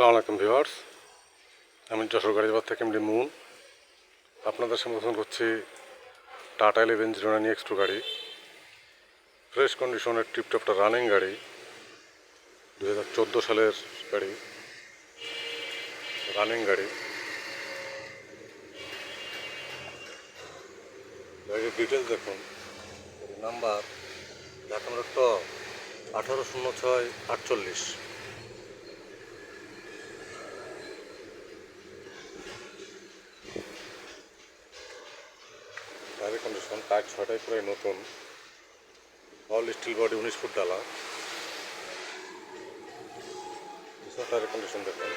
আসসালামু আলাইকুম ভিউয়ার্স। আমি যশোর গাড়িবাদ থেকে এমডি মুন আপনাদের সম্বোধন করছি Tata eleven zero nine X two গাড়ি। ফ্রেশ কন্ডিশনের টিপটপটা রানিং গাড়ি দু হাজার চোদ্দ সালের গাড়ি, রানিং গাড়ি। গাড়ির ডিটেলস দেখুন। নাম্বার ঢাকা আঠারো শূন্য ছয় আটচল্লিশ। গাড়ির কন্ডিশন টায়ার ছয়টাই পুরাই নতুন। অল স্টিল বডি উনিশ ফুট ডালা। পিছন কন্ডিশন দেখুন।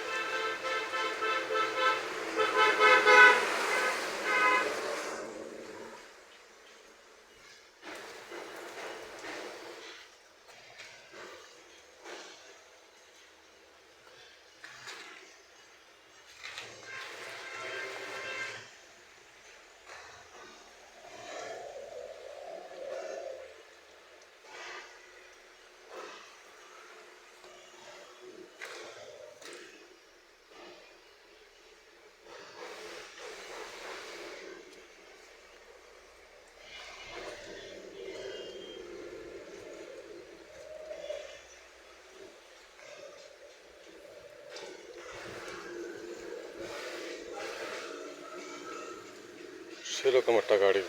সেরকম একটা গাড়ি।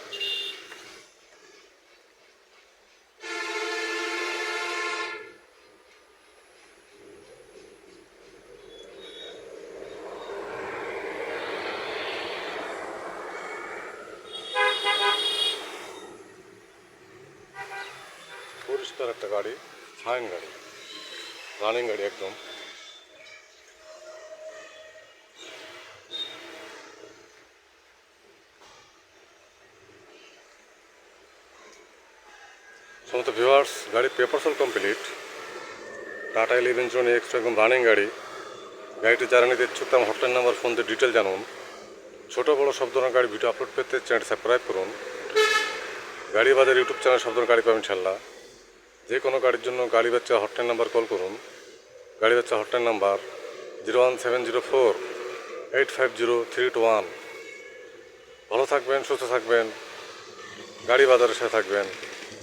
পরিষ্কার একটা গাড়ি ফাইন গাড়ি রানিং গাড়ি একদম। সমস্ত ভিউয়ার্স গাড়ির পেপারসল কমপ্লিট টাটা ইলেভেন জন এক্স একদম রানিং গাড়ি। গাড়িটি যারা নিতে ইচ্ছুক তার হটলাইন নাম্বার ফোন দিয়ে ডিটেল জানুন। ছোটো বড়ো সব ধরনের গাড়ি ভিডিও আপলোড পেতে চ্যানেল সাবস্ক্রাইব করুন। গাড়ি বাজার ইউটিউব চ্যানেল সব ধরনের গাড়ি পাবেন ইনশাল্লাহ যে কোনো গাড়ির জন্য গাড়ি বাচ্চা হটলাইন নাম্বার কল করুন। গাড়ি বাচ্চা hotline number zero one seven zero four eight five zero three two one ভালো থাকবেন, সুস্থ থাকবেন। গাড়ি বাজারের সাথে থাকবেন।